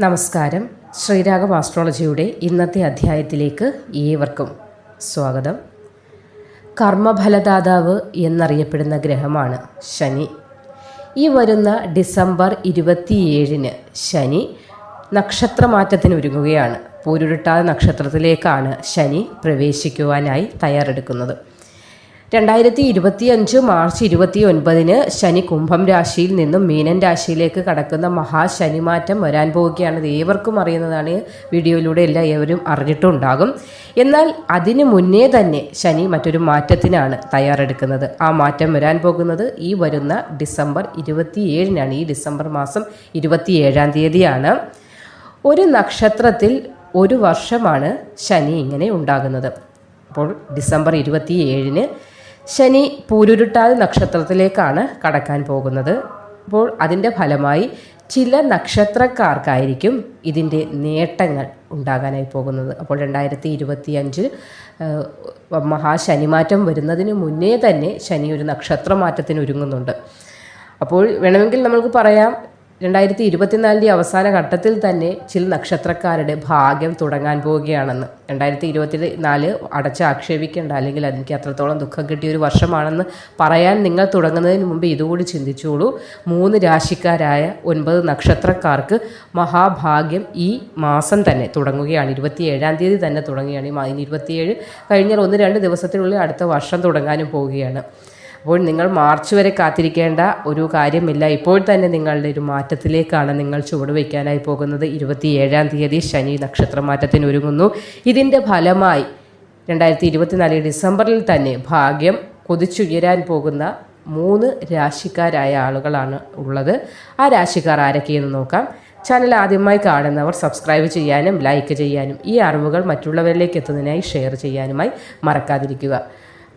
നമസ്കാരം. ശ്രീരാഗം ആസ്ട്രോളജിയുടെ ഇന്നത്തെ അധ്യായത്തിലേക്ക് ഏവർക്കും സ്വാഗതം. കർമ്മഫലദാതാവ് എന്നറിയപ്പെടുന്ന ഗ്രഹമാണ് ശനി. ഈ വരുന്ന ഡിസംബർ ഇരുപത്തിയേഴിന് ശനി നക്ഷത്രമാറ്റത്തിന് ഒരുങ്ങുകയാണ്. നക്ഷത്രത്തിലേക്കാണ് ശനി പ്രവേശിക്കുവാനായി തയ്യാറെടുക്കുന്നത്. രണ്ടായിരത്തി ഇരുപത്തി അഞ്ച് മാർച്ച് ഇരുപത്തി ഒൻപതിന് ശനി കുംഭം രാശിയിൽ നിന്നും മീനൻ രാശിയിലേക്ക് കടക്കുന്ന മഹാശനിമാറ്റം വരാൻ പോവുകയാണ്. ഇത് ഏവർക്കും അറിയുന്നതാണ്. വീഡിയോയിലൂടെ എല്ലാ ഏവരും അറിഞ്ഞിട്ടുണ്ടാകും. എന്നാൽ അതിനു മുന്നേ തന്നെ ശനി മറ്റൊരു മാറ്റത്തിനാണ് തയ്യാറെടുക്കുന്നത്. ആ മാറ്റം വരാൻ പോകുന്നത് ഈ വരുന്ന ഡിസംബർ ഇരുപത്തിയേഴിനാണ്. ഈ ഡിസംബർ മാസം ഇരുപത്തിയേഴാം തീയതിയാണ്. ഒരു നക്ഷത്രത്തിൽ ഒരു വർഷമാണ് ശനി ഇങ്ങനെ ഉണ്ടാകുന്നത്. അപ്പോൾ ഡിസംബർ ഇരുപത്തിയേഴിന് ശനി പൂരുരുട്ടാതി നക്ഷത്രത്തിലേക്കാണ് കടക്കാൻ പോകുന്നത്. അപ്പോൾ അതിന്റെ ഫലമായി ചില നക്ഷത്രക്കാർക്കായിരിക്കും ഇതിന്റെ നേട്ടങ്ങൾ ഉണ്ടാകാനായി പോകുന്നത്. അപ്പോൾ രണ്ടായിരത്തി ഇരുപത്തി അഞ്ചിൽ മഹാശനിമാറ്റം വരുന്നതിന് മുന്നേ തന്നെ ശനി ഒരു നക്ഷത്രമാറ്റത്തിന് ഒരുങ്ങുന്നുണ്ട്. അപ്പോൾ വേണമെങ്കിൽ നമുക്ക് പറയാം രണ്ടായിരത്തി ഇരുപത്തിനാലിന്റെ അവസാന ഘട്ടത്തിൽ തന്നെ ചില നക്ഷത്രക്കാരുടെ ഭാഗ്യം തുടങ്ങാൻ പോവുകയാണെന്ന്. രണ്ടായിരത്തി ഇരുപത്തി നാല് അടച്ച് ആക്ഷേപിക്കേണ്ട അല്ലെങ്കിൽ എനിക്ക് അത്രത്തോളം ദുഃഖം കിട്ടിയ ഒരു വർഷമാണെന്ന് പറയാൻ നിങ്ങൾ തുടങ്ങുന്നതിന് മുമ്പ് ഇതുകൂടി ചിന്തിച്ചോളൂ. മൂന്ന് രാശിക്കാരായ ഒൻപത് നക്ഷത്രക്കാർക്ക് മഹാഭാഗ്യം ഈ മാസം തന്നെ തുടങ്ങുകയാണ്. ഇരുപത്തി ഏഴാം തീയതി തന്നെ തുടങ്ങുകയാണ്. ഈ ഇരുപത്തിയേഴ് കഴിഞ്ഞാൽ ഒന്ന് രണ്ട് ദിവസത്തിനുള്ളിൽ അടുത്ത വർഷം തുടങ്ങാനും പോവുകയാണ്. അപ്പോൾ നിങ്ങൾ മാർച്ച് വരെ കാത്തിരിക്കേണ്ട ഒരു കാര്യമില്ല. ഇപ്പോൾ തന്നെ നിങ്ങളുടെ ഒരു മാറ്റത്തിലേക്കാണ് നിങ്ങൾ ചുവടുവയ്ക്കാനായി പോകുന്നത്. ഇരുപത്തി ഏഴാം തീയതി ശനി നക്ഷത്ര നക്ഷത്രമാറ്റത്തിന് ഒരുങ്ങുന്നു. ഇതിന്റെ ഫലമായി രണ്ടായിരത്തി ഇരുപത്തിനാല് ഡിസംബറിൽ തന്നെ ഭാഗ്യം കൊതിച്ചുയരാൻ പോകുന്ന മൂന്ന് രാശിക്കാരായ ആളുകളാണ് ഉള്ളത്. ആ രാശിക്കാർ ആരൊക്കെയെന്ന് നോക്കാം. ചാനൽ ആദ്യമായി കാണുന്നവർ സബ്സ്ക്രൈബ് ചെയ്യാനും ലൈക്ക് ചെയ്യാനും ഈ അറിവുകൾ മറ്റുള്ളവരിലേക്ക് എത്തുന്നതിനായി ഷെയർ ചെയ്യാനുമായി മറക്കാതിരിക്കുക.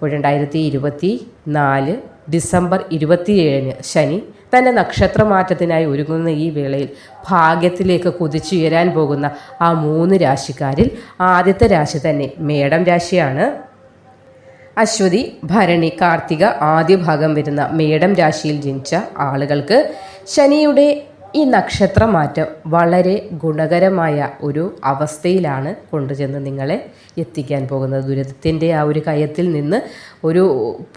രണ്ടായിരത്തി ഇരുപത്തി നാല് ഡിസംബർ ഇരുപത്തിയേഴിന് ശനി തന്റെ നക്ഷത്രമാറ്റത്തിനായി ഒരുങ്ങുന്ന ഈ വേളയിൽ ഭാഗ്യത്തിലേക്ക് കുതിച്ചുയരാൻ പോകുന്ന ആ മൂന്ന് രാശിക്കാരിൽ ആദ്യത്തെ രാശി തന്നെ മേടം രാശിയാണ്. അശ്വതി ഭരണി കാർത്തിക ആദ്യ ഭാഗം വരുന്ന മേടം രാശിയിൽ ജനിച്ച ആളുകൾക്ക് ശനിയുടെ ഈ നക്ഷത്രമാറ്റം വളരെ ഗുണകരമായ ഒരു അവസ്ഥയിലാണ് കൊണ്ടുചെന്ന് നിങ്ങളെ എത്തിക്കാൻ പോകുന്നത്. ദുരിതത്തിന്റെ ആ ഒരു കയത്തിൽ നിന്ന് ഒരു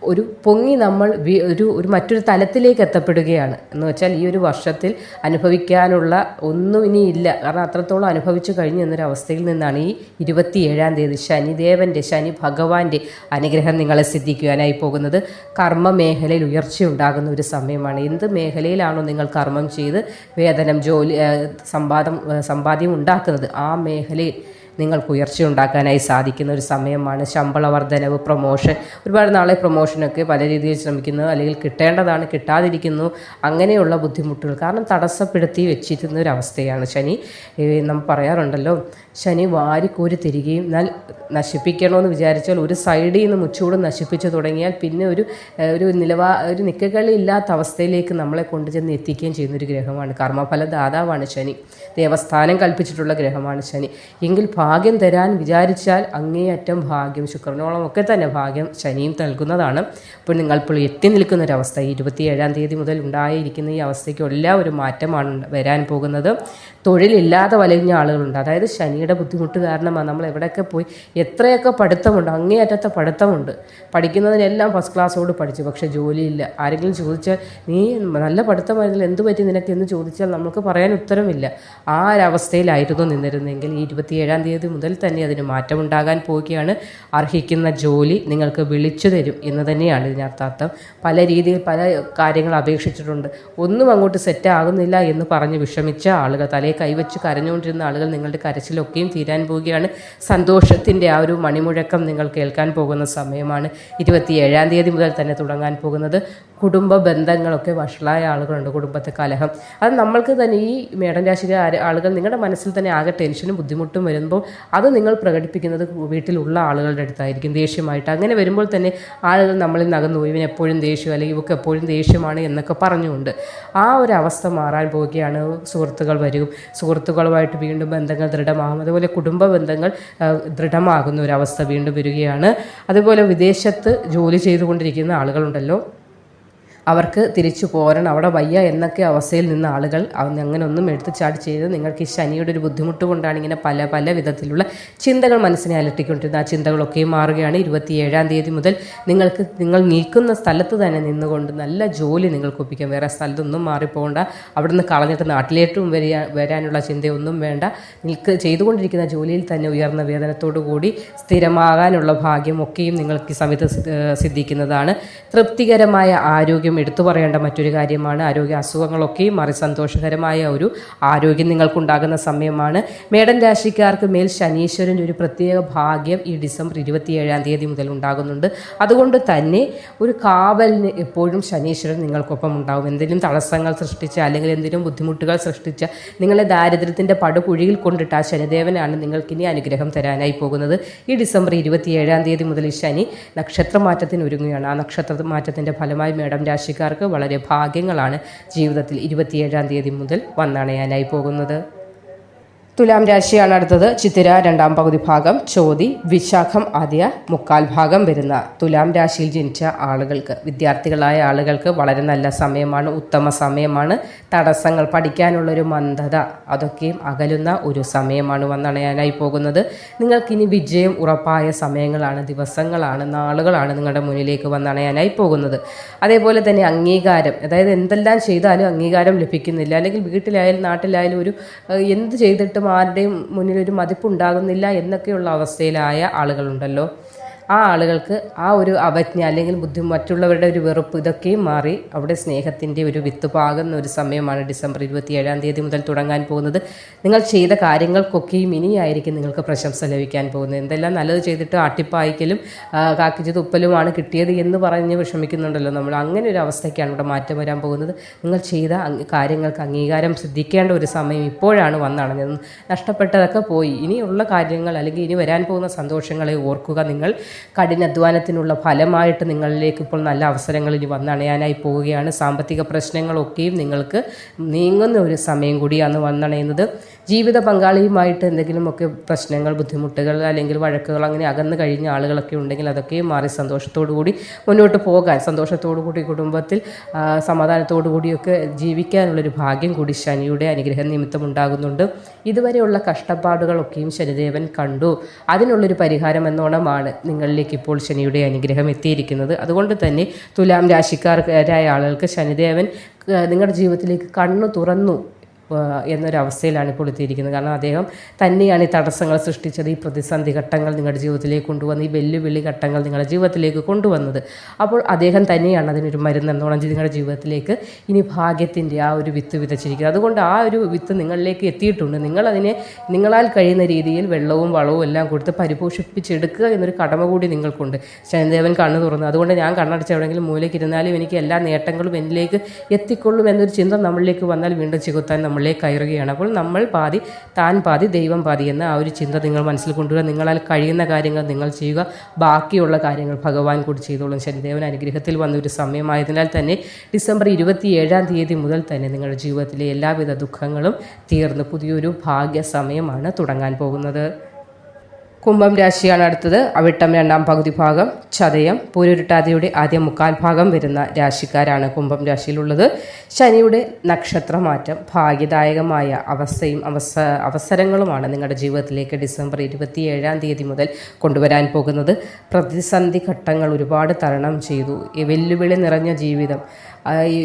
ഒരു പൊങ്ങി നമ്മൾ ഒരു ഒരു മറ്റൊരു തലത്തിലേക്ക് എത്തപ്പെടുകയാണ്. എന്ന് വെച്ചാൽ ഈ ഒരു വർഷത്തിൽ അനുഭവിക്കാനുള്ള ഒന്നും ഇനി ഇല്ല. കാരണം അത്രത്തോളം അനുഭവിച്ചു കഴിഞ്ഞു എന്നൊരു അവസ്ഥയിൽ നിന്നാണ് ഈ ഇരുപത്തിയേഴാം തീയതി ശനിദേവന്റെ ശനി ഭഗവാന്റെ അനുഗ്രഹം നിങ്ങളെ സിദ്ധിക്കുവാനായി പോകുന്നത്. കർമ്മ മേഖലയിൽ ഉയർച്ച ഉണ്ടാകുന്ന ഒരു സമയമാണ്. എന്ത് മേഖലയിലാണോ നിങ്ങൾ കർമ്മം ചെയ്ത് വേതനം ജോലി സമ്പാദം സമ്പാദ്യം ഉണ്ടാക്കുന്നത് ആ മേഖലയിൽ. നിങ്ങൾക്ക് ഉയർച്ച ഉണ്ടാക്കാനായി സാധിക്കുന്ന ഒരു സമയമാണ് ശമ്പള വർധനവ് പ്രൊമോഷൻ ഒരുപാട് നാളെ പ്രൊമോഷനൊക്കെ പല രീതിയിൽ ശ്രമിക്കുന്നു അല്ലെങ്കിൽ കിട്ടേണ്ടതാണ് കിട്ടാതിരിക്കുന്നു അങ്ങനെയുള്ള ബുദ്ധിമുട്ടുകൾ. കാരണം തടസ്സപ്പെടുത്തി വെച്ചിരുന്ന ഒരു അവസ്ഥയാണ് ശനി. നമ്മൾ പറയാറുണ്ടല്ലോ ശനി വാരിക്കോരി തിരികെയും എന്നാൽ നശിപ്പിക്കണമെന്ന് വിചാരിച്ചാൽ ഒരു സൈഡിൽ നിന്ന് മുച്ചൂട് നശിപ്പിച്ചു തുടങ്ങിയാൽ പിന്നെ ഒരു ഒരു നിലവാ ഒരു നിക്കകളി ഇല്ലാത്ത അവസ്ഥയിലേക്ക് നമ്മളെ കൊണ്ടുചെന്ന് എത്തിക്കുകയും ചെയ്യുന്ന ഒരു ഗ്രഹമാണ്. കർമ്മഫലദാതാവാണ് ശനി. ദേവസ്ഥാനം കൽപ്പിച്ചിട്ടുള്ള ഗ്രഹമാണ് ശനി. എങ്കിൽ ഭാഗ്യം തരാൻ വിചാരിച്ചാൽ അങ്ങേയറ്റം ഭാഗ്യം ശുക്രനോളം ഒക്കെ തന്നെ ഭാഗ്യം ശനിയും നൽകുന്നതാണ്. അപ്പോൾ നിങ്ങളിപ്പോൾ എത്തി നിൽക്കുന്ന ഒരു അവസ്ഥ ഇരുപത്തിയേഴാം തീയതി മുതൽ ഉണ്ടായിരിക്കുന്ന ഈ അവസ്ഥയ്ക്ക് എല്ലാ ഒരു മാറ്റമാണ് വരാൻ പോകുന്നത്. തൊഴിലില്ലാതെ വലഞ്ഞ ആളുകളുണ്ട്. അതായത് ശനിയുടെ ബുദ്ധിമുട്ട് കാരണമാണ് നമ്മൾ എവിടെയൊക്കെ പോയി എത്രയൊക്കെ പഠിത്തമുണ്ട് അങ്ങേയറ്റത്തെ പഠിത്തമുണ്ട്. പഠിക്കുന്നതിനെല്ലാം ഫസ്റ്റ് ക്ലാസ്സോട് പഠിച്ചു. പക്ഷേ ജോലിയില്ല. ആരെങ്കിലും ചോദിച്ചാൽ നീ നല്ല പഠിത്തമായിരുന്നില്ല എന്ത് പറ്റി നിനക്ക്? എന്ന് ചോദിച്ചാൽ നമുക്ക് പറയാൻ ഉത്തരമില്ല. ആ ഒരവസ്ഥയിലായിരുന്നു നിന്നിരുന്നെങ്കിൽ ഈ ഇരുപത്തിയേഴാം തീയതി മുതൽ തന്നെ അതിന് മാറ്റമുണ്ടാകാൻ പോവുകയാണ്. അർഹിക്കുന്ന ജോലി നിങ്ങൾക്ക് വിളിച്ചു തരും എന്ന് തന്നെയാണ് ഇതിനർത്ഥം പല രീതിയിൽ പല കാര്യങ്ങൾ അപേക്ഷിച്ചിട്ടുണ്ട്. ഒന്നും അങ്ങോട്ട് സെറ്റ് ആകുന്നില്ല എന്ന് പറഞ്ഞ് വിഷമിച്ച ആളുകൾ തലയെ കൈവച്ച് കരഞ്ഞുകൊണ്ടിരുന്ന ആളുകൾ നിങ്ങളുടെ കരച്ചിലൊക്കെയും തീരാൻ പോവുകയാണ്. സന്തോഷത്തിന്റെ ആ ഒരു മണിമുഴക്കം നിങ്ങൾ കേൾക്കാൻ പോകുന്ന സമയമാണ്. ഇരുപത്തി ഏഴാം തീയതി മുതൽ തന്നെ തുടങ്ങാൻ പോകുന്നത്. കുടുംബ ബന്ധങ്ങളൊക്കെ വഷളായ ആളുകളുണ്ട് കുടുംബത്തെ കലഹം. അത് നമ്മൾക്ക് തന്നെ ഈ മേടം രാശിയിലെ ആളുകൾ നിങ്ങളുടെ മനസ്സിൽ തന്നെ ആകെ ടെൻഷനും ബുദ്ധിമുട്ടും വരുമ്പോൾ അത് നിങ്ങൾ പ്രകടിപ്പിക്കുന്നത് വീട്ടിലുള്ള ആളുകളുടെ അടുത്തായിരിക്കും ദേഷ്യമായിട്ട്. അങ്ങനെ വരുമ്പോൾ തന്നെ ആളുകൾ നമ്മളിൽ നകന്നു ഇവൻ എപ്പോഴും ദേഷ്യം അല്ലെങ്കിൽ ഇവക്ക് എപ്പോഴും ദേഷ്യമാണ് എന്നൊക്കെ പറഞ്ഞുകൊണ്ട് ആ ഒരു അവസ്ഥ മാറാൻ പോവുകയാണ് സുഹൃത്തുക്കൾ വരും. സുഹൃത്തുക്കളുമായിട്ട് വീണ്ടും ബന്ധങ്ങൾ ദൃഢമാകും. അതുപോലെ കുടുംബ ബന്ധങ്ങൾ ദൃഢമാകുന്ന ഒരു അവസ്ഥ വീണ്ടും വരികയാണ്. അതുപോലെ വിദേശത്ത് ജോലി ചെയ്തുകൊണ്ടിരിക്കുന്ന ആളുകളുണ്ടല്ലോ. അവർക്ക് തിരിച്ചു പോരണം. അവിടെ വയ്യ എന്നൊക്കെ അവസ്ഥയിൽ നിന്ന് ആളുകൾ അങ്ങനെ ഒന്നും എടുത്തു ചാടി ചെയ്ത് നിങ്ങൾക്ക് ഈ ശനിയുടെ ഒരു ബുദ്ധിമുട്ട് കൊണ്ടാണ് ഇങ്ങനെ പല പല വിധത്തിലുള്ള ചിന്തകൾ മനസ്സിനെ അലട്ടിക്കൊണ്ടിരുന്നത്. ആ ചിന്തകളൊക്കെ മാറുകയാണ്. ഇരുപത്തിയേഴാം തീയതി മുതൽ നിങ്ങൾക്ക് നിങ്ങൾ നിൽക്കുന്ന സ്ഥലത്ത് തന്നെ നിന്നുകൊണ്ട് നല്ല ജോലി നിങ്ങൾക്ക് ഒപ്പിക്കാം. വേറെ സ്ഥലത്തൊന്നും മാറിപ്പോകണ്ട. അവിടുന്ന് കളഞ്ഞിട്ട് നാട്ടിലേറ്റും വരിക വരാനുള്ള ചിന്തയൊന്നും വേണ്ട. നിൽക്ക് ചെയ്തുകൊണ്ടിരിക്കുന്ന ജോലിയിൽ തന്നെ ഉയർന്ന വേതനത്തോടു കൂടി സ്ഥിരമാകാനുള്ള ഭാഗ്യമൊക്കെയും നിങ്ങൾക്ക് ഈ സമയത്ത് സിദ്ധിക്കുന്നതാണ്. തൃപ്തികരമായ ആരോഗ്യം എടുത്തു പറയേണ്ട മറ്റൊരു കാര്യമാണ് ആരോഗ്യ അസുഖങ്ങളൊക്കെയും മാറി സന്തോഷകരമായ ഒരു ആരോഗ്യം നിങ്ങൾക്കുണ്ടാകുന്ന സമയമാണ്. മേടൻ രാശിക്കാർക്ക് മേൽ ശനീശ്വരന്റെ ഒരു പ്രത്യേക ഭാഗ്യം ഈ ഡിസംബർ ഇരുപത്തിയേഴാം തീയതി മുതൽ ഉണ്ടാകുന്നുണ്ട്. അതുകൊണ്ട് തന്നെ ഒരു കാവലിന് എപ്പോഴും ശനീശ്വരൻ നിങ്ങൾക്കൊപ്പം ഉണ്ടാകും എന്തെങ്കിലും തടസ്സങ്ങൾ സൃഷ്ടിച്ച അല്ലെങ്കിൽ എന്തെങ്കിലും ബുദ്ധിമുട്ടുകൾ സൃഷ്ടിച്ച നിങ്ങളെ ദാരിദ്ര്യത്തിന്റെ പടുകുഴിയിൽ കൊണ്ടിട്ട് ആ ശനിദേവനാണ് നിങ്ങൾക്കിനി അനുഗ്രഹം തരാനായി പോകുന്നത്. ഈ ഡിസംബർ ഇരുപത്തിയേഴാം തീയതി മുതൽ ഈ ശനി നക്ഷത്രമാറ്റത്തിന് ഒരുങ്ങുകയാണ്. ആ നക്ഷത്ര മാറ്റത്തിന്റെ ഫലമായി മേടം രാശിക്കാർക്ക് വളരെ ഭാഗ്യങ്ങളാണ് ജീവിതത്തിൽ ഇരുപത്തിയേഴാം തീയതി മുതൽ വന്നണയാനായി പോകുന്നത്. തുലാം രാശിയാണ് അടുത്തത്. ചിത്തിര രണ്ടാം പകുതി ഭാഗം ചോതി വിശാഖം ആദ്യ മുക്കാൽ ഭാഗം വരുന്ന തുലാം രാശിയിൽ ജനിച്ച ആളുകൾക്ക് വിദ്യാർത്ഥികളായ ആളുകൾക്ക് വളരെ നല്ല സമയമാണ് ഉത്തമ സമയമാണ്. തടസ്സങ്ങൾ പഠിക്കാനുള്ളൊരു മന്ദത അതൊക്കെയും അകലുന്ന ഒരു സമയമാണ് വന്നണയാനായി പോകുന്നത്. നിങ്ങൾക്കിനി വിജയം ഉറപ്പായ സമയങ്ങളാണ് ദിവസങ്ങളാണ് നാളുകളാണ് നിങ്ങളുടെ മുന്നിലേക്ക് വന്നണയാനായി പോകുന്നത്. അതേപോലെ തന്നെ അംഗീകാരം അതായത് എന്തെല്ലാം ചെയ്താലും അംഗീകാരം ലഭിക്കുന്നില്ല. അല്ലെങ്കിൽ വീട്ടിലായാലും നാട്ടിലായാലും ഒരു എന്ത് ചെയ്തിട്ടും ആരുടെയും മുന്നിൽ ഒരു മതിപ്പുണ്ടാകുന്നില്ല എന്നൊക്കെയുള്ള അവസ്ഥയിലായ ആളുകളുണ്ടല്ലോ. ആ ആളുകൾക്ക് ആ ഒരു അവജ്ഞ അല്ലെങ്കിൽ ബുദ്ധി മറ്റുള്ളവരുടെ ഒരു വെറുപ്പ് ഇതൊക്കെയും മാറി അവിടെ സ്നേഹത്തിന്റെ ഒരു വിത്ത് പാകുന്ന ഒരു സമയമാണ് ഡിസംബർ ഇരുപത്തിയേഴാം തീയതി മുതൽ തുടങ്ങാൻ പോകുന്നത്. നിങ്ങൾ ചെയ്ത കാര്യങ്ങൾക്കൊക്കെയും ഇനിയായിരിക്കും നിങ്ങൾക്ക് പ്രശംസ ലഭിക്കാൻ പോകുന്നത്. എന്തെല്ലാം നല്ലത് ചെയ്തിട്ട് ആട്ടിപ്പായ്ക്കലും കാക്കിച്ച് തുപ്പലുമാണ് കിട്ടിയത് എന്ന് പറഞ്ഞ് വിഷമിക്കുന്നുണ്ടല്ലോ നമ്മൾ. അങ്ങനെ ഒരു അവസ്ഥയ്ക്കാണ് ഇവിടെ മാറ്റം വരാൻ പോകുന്നത്. നിങ്ങൾ ചെയ്ത കാര്യങ്ങൾക്ക് അംഗീകാരം ശ്രദ്ധിക്കേണ്ട ഒരു സമയം ഇപ്പോഴാണ് വന്നണഞ്ഞത് നഷ്ടപ്പെട്ടതൊക്കെ പോയി. ഇനിയുള്ള കാര്യങ്ങൾ അല്ലെങ്കിൽ ഇനി വരാൻ പോകുന്ന സന്തോഷങ്ങളെ ഓർക്കുക. നിങ്ങൾ കഠിനാധ്വാനത്തിനുള്ള ഫലമായിട്ട് നിങ്ങളിലേക്ക് ഇപ്പോൾ നല്ല അവസരങ്ങൾ ഇനി വന്നണയാനായി പോവുകയാണ്. സാമ്പത്തിക പ്രശ്നങ്ങളൊക്കെയും നിങ്ങൾക്ക് നീങ്ങുന്ന ഒരു സമയം കൂടിയാണ് വന്നണയുന്നത്. ജീവിത പങ്കാളിയുമായിട്ട് എന്തെങ്കിലുമൊക്കെ പ്രശ്നങ്ങൾ ബുദ്ധിമുട്ടുകൾ അല്ലെങ്കിൽ വഴക്കുകൾ അങ്ങനെ അകന്നു കഴിഞ്ഞ ആളുകളൊക്കെ ഉണ്ടെങ്കിൽ അതൊക്കെയും മാറി സന്തോഷത്തോടു കൂടി മുന്നോട്ട് പോകാൻ സന്തോഷത്തോടു കൂടി കുടുംബത്തിൽ സമാധാനത്തോടു കൂടിയൊക്കെ ജീവിക്കാനുള്ളൊരു ഭാഗ്യം കൂടി ശനിയുടെ അനുഗ്രഹം നിമിത്തം ഉണ്ടാകുന്നുണ്ട്. ഇതുവരെയുള്ള കഷ്ടപ്പാടുകളൊക്കെയും ശനിദേവൻ കണ്ടു. അതിനുള്ളൊരു പരിഹാരം എന്നോണമാണ് നിങ്ങളിലേക്ക് ഇപ്പോൾ ശനിയുടെ അനുഗ്രഹം എത്തിയിരിക്കുന്നത്. അതുകൊണ്ട് തന്നെ തുലാം രാശിക്കാരായ ആളുകൾക്ക് ശനിദേവൻ നിങ്ങളുടെ ജീവിതത്തിലേക്ക് കണ്ണു തുറന്നു എന്നൊരവസ്ഥയിലാണ് ഇപ്പോൾ എത്തിയിരിക്കുന്നത്. കാരണം അദ്ദേഹം തന്നെയാണ് ഈ തടസ്സങ്ങൾ സൃഷ്ടിച്ചത് ഈ പ്രതിസന്ധി ഘട്ടങ്ങൾ നിങ്ങളുടെ ജീവിതത്തിലേക്ക് കൊണ്ടുവന്ന് ഈ വെല്ലുവിളി ഘട്ടങ്ങൾ നിങ്ങളുടെ ജീവിതത്തിലേക്ക് കൊണ്ടുവന്നത്. അപ്പോൾ അദ്ദേഹം തന്നെയാണ് അതിനൊരു മരുന്ന് എന്നോണം നിങ്ങളുടെ ജീവിതത്തിലേക്ക് ഇനി ഭാഗ്യത്തിന്റെ ആ ഒരു വിത്ത് വിതച്ചിരിക്കുന്നത്. അതുകൊണ്ട് ആ ഒരു വിത്ത് നിങ്ങളിലേക്ക് എത്തിയിട്ടുണ്ട്. നിങ്ങളതിനെ നിങ്ങളാൽ കഴിയുന്ന രീതിയിൽ വെള്ളവും വളവും എല്ലാം കൊടുത്ത് പരിപോഷിപ്പിച്ചെടുക്കുക എന്നൊരു കടമ കൂടി നിങ്ങൾക്കുണ്ട്. ശനിദേവൻ കണ്ണു തുറന്നു. അതുകൊണ്ട് ഞാൻ കണ്ണടച്ച് എവിടെയെങ്കിലും മൂലയ്ക്ക് ഇരുന്നാലും എനിക്ക് എല്ലാ നേട്ടങ്ങളും എന്നിലേക്ക് എത്തിക്കൊള്ളും എന്നൊരു ചിന്ത നമ്മളിലേക്ക് വന്നാൽ വീണ്ടും ചികുത്താൻ നമ്മളിലേക്ക് കയറുകയാണ്. അപ്പോൾ നമ്മൾ പാതി താൻ പാതി ദൈവം പാതി എന്ന ആ ഒരു ചിന്ത നിങ്ങൾ മനസ്സിൽ കൊണ്ടുവരിക. നിങ്ങളാൽ കഴിയുന്ന കാര്യങ്ങൾ നിങ്ങൾ ചെയ്യുക. ബാക്കിയുള്ള കാര്യങ്ങൾ ഭഗവാൻ കൂടി ചെയ്തോളും. ശനിദേവൻ അനുഗ്രഹത്തിൽ വന്ന ഒരു സമയമായതിനാൽ തന്നെ ഡിസംബർ ഇരുപത്തി ഏഴാം തീയതി മുതൽ തന്നെ നിങ്ങളുടെ ജീവിതത്തിലെ എല്ലാവിധ ദുഃഖങ്ങളും തീർന്ന് പുതിയൊരു ഭാഗ്യ സമയമാണ് തുടങ്ങാൻ പോകുന്നത്. കുംഭം രാശിയാണ് അടുത്തത്. അവിട്ടം രണ്ടാം പകുതി ഭാഗം ചതയം പൂരുരുട്ടാതിയുടെ ആദ്യ മുക്കാൽ ഭാഗം വരുന്ന രാശിക്കാരാണ് കുംഭം രാശിയിലുള്ളത്. ശനിയുടെ നക്ഷത്രമാറ്റം ഭാഗ്യദായകമായ അവസ്ഥയും അവസ അവസരങ്ങളുമാണ് നിങ്ങളുടെ ജീവിതത്തിലേക്ക് ഡിസംബർ ഇരുപത്തിയേഴാം തീയതി മുതൽ കൊണ്ടുവരാൻ പോകുന്നത്. പ്രതിസന്ധി ഘട്ടങ്ങൾ ഒരുപാട് തരണം ചെയ്തു. വെല്ലുവിളി നിറഞ്ഞ ജീവിതം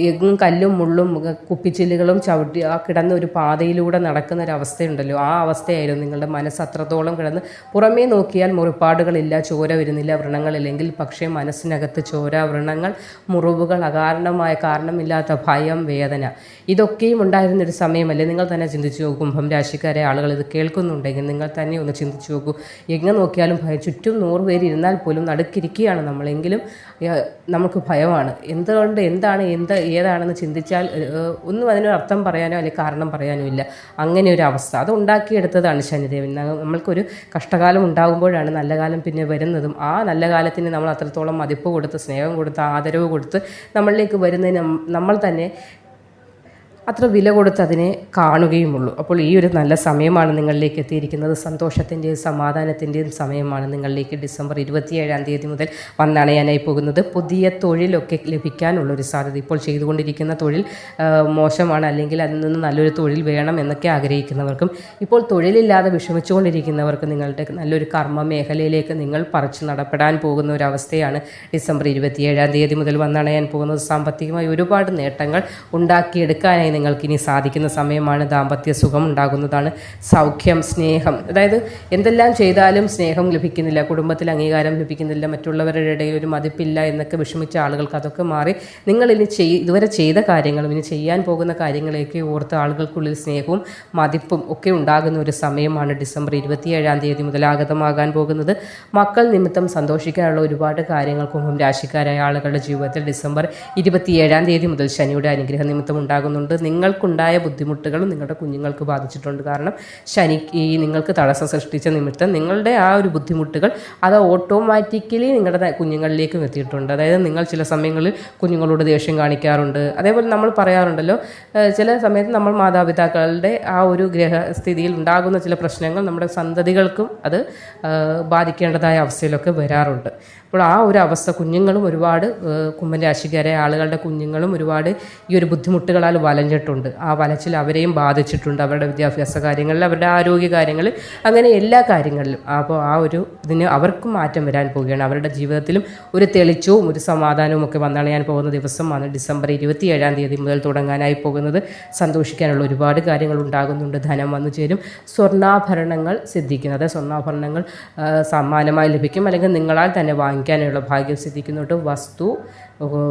എങ്ങും കല്ലും മുള്ളും കുപ്പിച്ചില്ലുകളും ചവിട്ടി ആ കിടന്ന ഒരു പാതയിലൂടെ നടക്കുന്ന ഒരു അവസ്ഥയുണ്ടല്ലോ ആ അവസ്ഥയായിരുന്നു നിങ്ങളുടെ മനസ്സ് അത്രത്തോളം കിടന്ന്. പുറമേ നോക്കിയാൽ മുറിപ്പാടുകളില്ല ചോര വരുന്നില്ല വ്രണങ്ങളില്ലെങ്കിൽ. പക്ഷേ മനസ്സിനകത്ത് ചോര വ്രണങ്ങൾ മുറിവുകൾ അകാരണമായ കാരണമില്ലാത്ത ഭയം വേദന. ഇതൊക്കെയും ഉണ്ടായിരുന്നൊരു സമയമല്ലേ? നിങ്ങൾ തന്നെ ചിന്തിച്ചു നോക്കും. കുംഭം രാശിക്കാരെ ആളുകൾ ഇത് കേൾക്കുന്നുണ്ടെങ്കിൽ നിങ്ങൾ തന്നെ ഒന്ന് ചിന്തിച്ചു നോക്കൂ. എങ്ങനെ നോക്കിയാലും ഭയം. ചുറ്റും നൂറ് പേര് ഇരുന്നാൽ പോലും നടുക്കിരിക്കുകയാണ് നമ്മളെങ്കിലും. നമുക്ക് ഭയമാണ്. എന്തുകൊണ്ട്? എന്താണ് എന്ത് ഏതാണെന്ന് ചിന്തിച്ചാൽ ഒന്നും അതിനൊരു അർത്ഥം പറയാനോ അല്ലെങ്കിൽ കാരണം പറയാനോ ഇല്ല. അങ്ങനെ ഒരു അവസ്ഥ. അത് ഉണ്ടാക്കിയെടുത്തതാണ് ശനിദേവൻ. നമ്മൾക്കൊരു കഷ്ടകാലം ഉണ്ടാകുമ്പോഴാണ് നല്ല കാലം പിന്നെ വരുന്നതും. ആ നല്ല കാലത്തിന് നമ്മൾ അത്രത്തോളം മതിപ്പ് കൊടുത്ത് സ്നേഹം കൊടുത്ത് ആദരവ് കൊടുത്ത് നമ്മളിലേക്ക് വരുന്നതിന് നമ്മൾ തന്നെ അത്ര വില കൊടുത്ത് അതിനെ കാണുകയുമുള്ളൂ. അപ്പോൾ ഈ ഒരു നല്ല സമയമാണ് നിങ്ങളിലേക്ക് എത്തിയിരിക്കുന്നത്. സന്തോഷത്തിന്റെയും സമാധാനത്തിന്റെയും സമയമാണ് നിങ്ങളിലേക്ക് ഡിസംബർ ഇരുപത്തിയേഴാം തീയതി മുതൽ വന്നണയാനായി പോകുന്നത്. പുതിയ തൊഴിലൊക്കെ ലഭിക്കാനുള്ളൊരു സാധ്യത ഇപ്പോൾ ചെയ്തുകൊണ്ടിരിക്കുന്ന തൊഴിൽ മോശമാണ്. അല്ലെങ്കിൽ അതിൽ നിന്ന് നല്ലൊരു തൊഴിൽ വേണം എന്നൊക്കെ ആഗ്രഹിക്കുന്നവർക്കും ഇപ്പോൾ തൊഴിലില്ലാതെ വിഷമിച്ചുകൊണ്ടിരിക്കുന്നവർക്ക് നിങ്ങളുടെ നല്ലൊരു കർമ്മ മേഖലയിലേക്ക് നിങ്ങൾ പറിച്ചു നടപ്പെടാൻ പോകുന്ന ഒരു അവസ്ഥയാണ് ഡിസംബർ ഇരുപത്തിയേഴാം തീയതി മുതൽ വന്നണയാൻ പോകുന്നത്. സാമ്പത്തികമായി ഒരുപാട് നേട്ടങ്ങൾ ഉണ്ടാക്കിയെടുക്കാനായി നിങ്ങൾക്ക് ഇനി സാധിക്കുന്ന സമയമാണ് ദാമ്പത്യ സുഖം ഉണ്ടാകുന്നതാണ് സൗഖ്യം സ്നേഹം. അതായത് എന്തെല്ലാം ചെയ്താലും സ്നേഹം ലഭിക്കുന്നില്ല കുടുംബത്തിൽ അംഗീകാരം ലഭിക്കുന്നില്ല മറ്റുള്ളവരുടെ ഇടയിൽ ഒരു മതിപ്പില്ല എന്നൊക്കെ വിഷമിച്ച ആളുകൾക്ക് അതൊക്കെ മാറി നിങ്ങൾ ഇനി ചെയ് ഇതുവരെ ചെയ്ത കാര്യങ്ങളും ഇനി ചെയ്യാൻ പോകുന്ന കാര്യങ്ങളെയൊക്കെ ഓർത്ത് ആളുകൾക്കുള്ളിൽ സ്നേഹവും മതിപ്പും ഒക്കെ ഉണ്ടാകുന്ന ഒരു സമയമാണ് ഡിസംബർ ഇരുപത്തിയേഴാം തീയതി മുതൽ ആഗതമാകാൻ പോകുന്നത്. മക്കൾ നിമിത്തം സന്തോഷിക്കാനുള്ള ഒരുപാട് കാര്യങ്ങൾ കുംഭം രാശിക്കാരായ ആളുകളുടെ ജീവിതത്തിൽ ഡിസംബർ ഇരുപത്തിയേഴാം തീയതി മുതൽ ശനിയുടെ അനുഗ്രഹ നിമിത്തം ഉണ്ടാകുന്നുണ്ട്. നിങ്ങൾക്കുണ്ടായ ബുദ്ധിമുട്ടുകളും നിങ്ങളുടെ കുഞ്ഞുങ്ങൾക്ക് ബാധിച്ചിട്ടുണ്ട്. കാരണം ശനി ഈ നിങ്ങൾക്ക് തടസ്സം സൃഷ്ടിച്ച നിമിത്തം നിങ്ങളുടെ ആ ഒരു ബുദ്ധിമുട്ടുകൾ അത് ഓട്ടോമാറ്റിക്കലി നിങ്ങളുടെ കുഞ്ഞുങ്ങളിലേക്കും എത്തിയിട്ടുണ്ട്. അതായത് നിങ്ങൾ ചില സമയങ്ങളിൽ കുഞ്ഞുങ്ങളോട് ദേഷ്യം കാണിക്കാറുണ്ട്. അതേപോലെ നമ്മൾ പറയാറുണ്ടല്ലോ ചില സമയത്ത് നമ്മൾ മാതാപിതാക്കളുടെ ആ ഒരു ഗ്രഹസ്ഥിതിയിൽ ഉണ്ടാകുന്ന ചില പ്രശ്നങ്ങൾ നമ്മുടെ സന്തതികൾക്കും അത് ബാധിക്കേണ്ടതായ അവസ്ഥയിലൊക്കെ വരാറുണ്ട്. അപ്പോൾ ആ ഒരു അവസ്ഥ കുഞ്ഞുങ്ങളും ഒരുപാട് കുമ്മരാശിക്കാരെ ആളുകളുടെ കുഞ്ഞുങ്ങളും ഒരുപാട് ഈ ഒരു ബുദ്ധിമുട്ടുകളാൽ വലഞ്ഞിട്ടുണ്ട്. ആ വലച്ചിൽ അവരെയും ബാധിച്ചിട്ടുണ്ട്. അവരുടെ വിദ്യാഭ്യാസ കാര്യങ്ങളിൽ അവരുടെ ആരോഗ്യ കാര്യങ്ങളിൽ അങ്ങനെ എല്ലാ കാര്യങ്ങളിലും. അപ്പോൾ ആ ഒരു ഇതിന് അവർക്കും മാറ്റം വരാൻ പോവുകയാണ്. അവരുടെ ജീവിതത്തിലും ഒരു തെളിച്ചവും ഒരു സമാധാനവും ഒക്കെ വന്നാണ് ഞാൻ പോകുന്ന ദിവസമാണ് ഡിസംബർ ഇരുപത്തി ഏഴാം തീയതി മുതൽ തുടങ്ങാനായി പോകുന്നത് സന്തോഷിക്കാനുള്ള ഒരുപാട് കാര്യങ്ങൾ ഉണ്ടാകുന്നുണ്ട്. ധനം വന്നു ചേരും. സ്വർണാഭരണങ്ങൾ സിദ്ധിക്കുന്നത് സ്വർണാഭരണങ്ങൾ സമ്മാനമായി ലഭിക്കും. അല്ലെങ്കിൽ നിങ്ങളാൽ തന്നെ വാങ്ങിക്കാനുള്ള ഭാഗ്യം സിദ്ധിക്കുന്നുണ്ട്. വസ്തു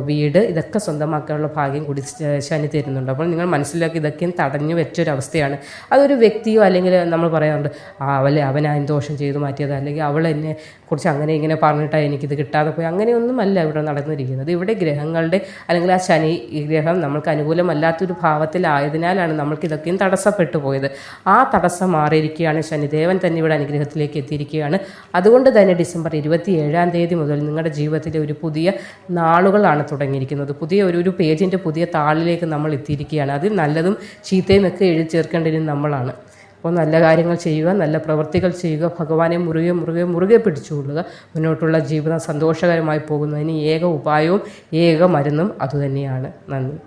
വീട് ഇതൊക്കെ സ്വന്തമാക്കാനുള്ള ഭാഗ്യം കൂടി ശനി തരുന്നുണ്ട്. അപ്പോൾ നിങ്ങൾ മനസ്സിലാക്കി ഇതൊക്കെയും തടഞ്ഞു വെച്ചൊരവസ്ഥയാണ്. അതൊരു വ്യക്തിയോ അല്ലെങ്കിൽ നമ്മൾ പറയാറുണ്ട് ആ അവൻ അതിന് ദോഷം ചെയ്തു മാറ്റിയത്? അല്ലെങ്കിൽ അവൾ എന്നെ കുറിച്ച് അങ്ങനെ ഇങ്ങനെ പറഞ്ഞിട്ടാണ് എനിക്കിത് കിട്ടാതെ പോയി. അങ്ങനെയൊന്നുമല്ല ഇവിടെ നടന്നിരിക്കുന്നത്. ഇവിടെ ഗ്രഹങ്ങളുടെ അല്ലെങ്കിൽ ആ ശനി ഗ്രഹം നമ്മൾക്ക് അനുകൂലമല്ലാത്തൊരു ഭാവത്തിലായതിനാലാണ് നമ്മൾക്ക് ഇതൊക്കെയും തടസ്സപ്പെട്ടു പോയത്. ആ തടസ്സം മാറിയിരിക്കുകയാണ് ശനിദേവൻ തന്നെ ഇവിടെ അനുഗ്രഹത്തിലേക്ക് എത്തിയിരിക്കുകയാണ്. അതുകൊണ്ട് തന്നെ ഡിസംബർ ഇരുപത്തി ഏഴാം തീയതി മുതൽ നിങ്ങളുടെ ജീവിതത്തിലെ ഒരു പുതിയ നാളുകളാണ് തുടങ്ങിയിരിക്കുന്നത്. പുതിയ ഒരു ഒരു പേജിന്റെ പുതിയ താളിലേക്ക് നമ്മൾ എത്തിയിരിക്കുകയാണ്. അതിൽ നല്ലതും ചീത്തയും ഒക്കെ എഴുതി ചേർക്കേണ്ടതിന് നമ്മളാണ്. അപ്പോൾ നല്ല കാര്യങ്ങൾ ചെയ്യുക നല്ല പ്രവൃത്തികൾ ചെയ്യുക ഭഗവാനെ മുറുകെ മുറുകെ മുറുകെ പിടിച്ചുകൊള്ളുക മുന്നോട്ടുള്ള ജീവിതം സന്തോഷകരമായി പോകുന്നതിന് ഏക ഉപായവും ഏക മരുന്നും അതുതന്നെയാണ്. നന്ദി.